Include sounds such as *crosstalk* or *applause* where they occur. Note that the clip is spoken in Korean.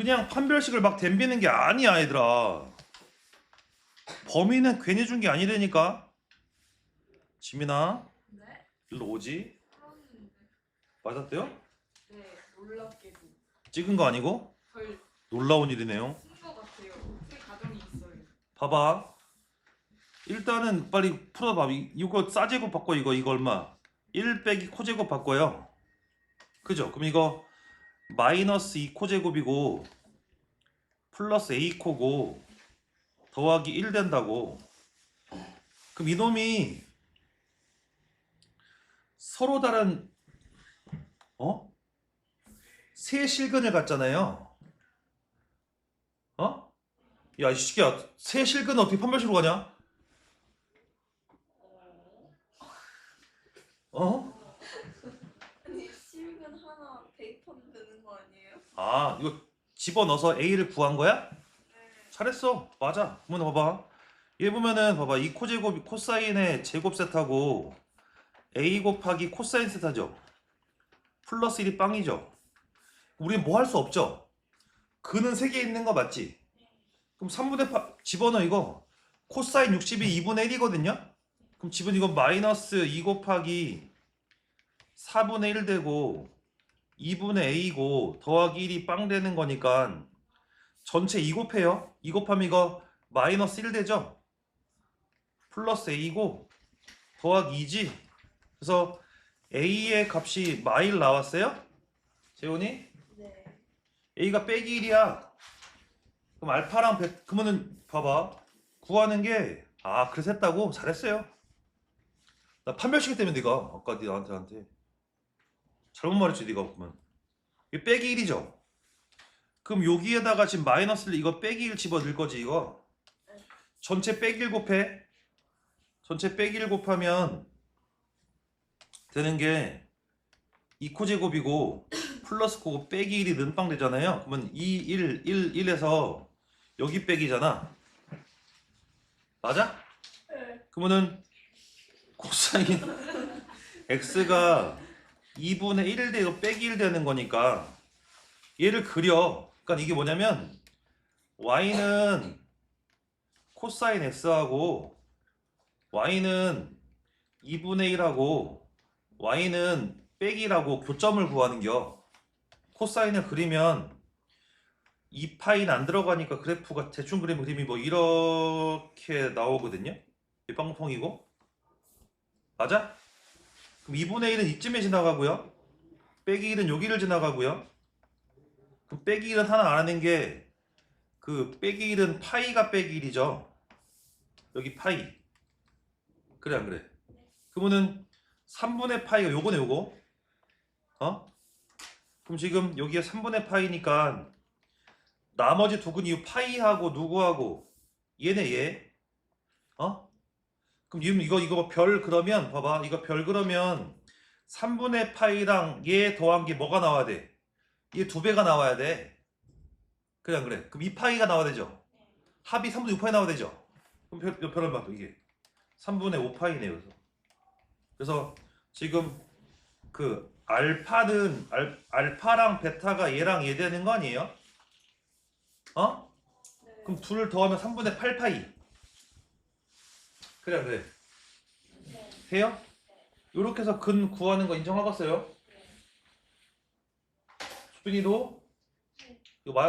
그냥 판별식을 막 댐비는 게 아니야 얘들아 범위는 괜히 준 게 아니라니까 지민아 네? 일로 오지. 맞았대요? 네, 놀랍게도. 찍은 거 아니고 덜 놀라운 일이네요 쓴것 같아요. 그 가정이 있어요. 봐봐 일단은 빨리 풀어봐 이- 이거 싸제곱 바꿔 이거 이거 얼마 1 빼기 코제곱 바꿔요 그죠 그럼 이거 마이너스 2 코제곱이고 플러스 a 코고 더하기 1 된다고 그럼 이놈이 서로 다른 어? 세 실근을 갖잖아요 어? 야, 이 새끼야, 새 실근은 어떻게 판별식으로 가냐? 어? 아니 실근 하나 대입하면 되는 거 아, 이거 집어넣어서 A를 구한 거야? 네. 잘했어. 맞아. 그러면 봐봐. 얘 보면은 봐봐. 이 코제곱이 코사인의 제곱 세트하고 A 곱하기 코사인 세트죠. 플러스 1이 빵이죠. 우리는 뭐할 수 없죠. 근은 3개 있는 거 맞지? 그럼 3분의 8 집어넣어 이거. 코사인 60이 2분의 1이거든요. 그럼 집은 이거 마이너스 2 곱하기 4분의 1 되고 2분의 a고 더하기 1이 빵 되는 거니까 전체 2 곱해요. 2 곱하면 이거 마이너스 1 되죠? 플러스 a고 더하기 2지. 그래서 a의 값이 마일 나왔어요? 재훈이? 네. a가 빼기 1이야. 그럼 알파랑 베 그러면은 봐봐. 구하는 게 아, 그래서 했다고? 잘했어요. 나 판별시기 때문에 네가 아까 네 나한테 한테 잘못 말했지 네가 그러면. 이게 빼기 1이죠. 그럼 여기에다가 지금 마이너스를 이거 빼기 1 집어 넣을 거지 이거. 전체 빼기 1 곱해. 전체 빼기 1 곱하면 되는 게 2코 제곱이고 플러스 코고 빼기 1이 는빵 되잖아요. 그러면 2, 1, 1, 1에서 여기 빼기잖아. 맞아? 네. 그러면은 *laughs* 코사인 x가 2분의 1 되고 빼기 1 되는 거니까 얘를 그려. 그러니까 이게 뭐냐면 y는 코사인 x하고 y는 2분의 1하고 y는 빼기라고 교점을 구하는겨. 코사인을 그리면 2파이는 안 들어가니까 그래프가 대충 그리면 그림이 뭐 이렇게 나오거든요. 이 빵통이고 맞아? 그럼 2분의 1은 이쯤에 지나가고요. 빼기 1은 여기를 지나가고요. 그럼 빼기 1은 하나 안 하는 게그 빼기 1은 파이가 빼기 1이죠. 여기 파이. 그래 안 그래? 그러면은 3분의 파이가 요거네 요거. 어? 그럼 지금 여기가 3분의 파이니까 나머지 두 근이 파이하고 누구하고 얘네 얘. 어? 그럼 이거 이거 별 그러면 봐봐 이거 별 그러면 3분의 파이랑 얘 더한 게 뭐가 나와야 돼? 얘 두 배가 나와야 돼. 안 그래? 그럼 이 파이가 나와야 되죠. 합이 3분의 6파이 나와야 되죠. 그럼 별, 몇 별을 봐도 이게 3분의 5파이네요. 그래서 지금 그 알파는 알, 알파랑 베타가 얘랑 얘 되는 거 아니에요? 어? 네. 그럼 둘을 더하면 3분의 8파이. 그래 안 그래? 네. 해요? 요렇게 해서 근 구하는 거 인정하겠어요? 네. 수빈이도 이거 맞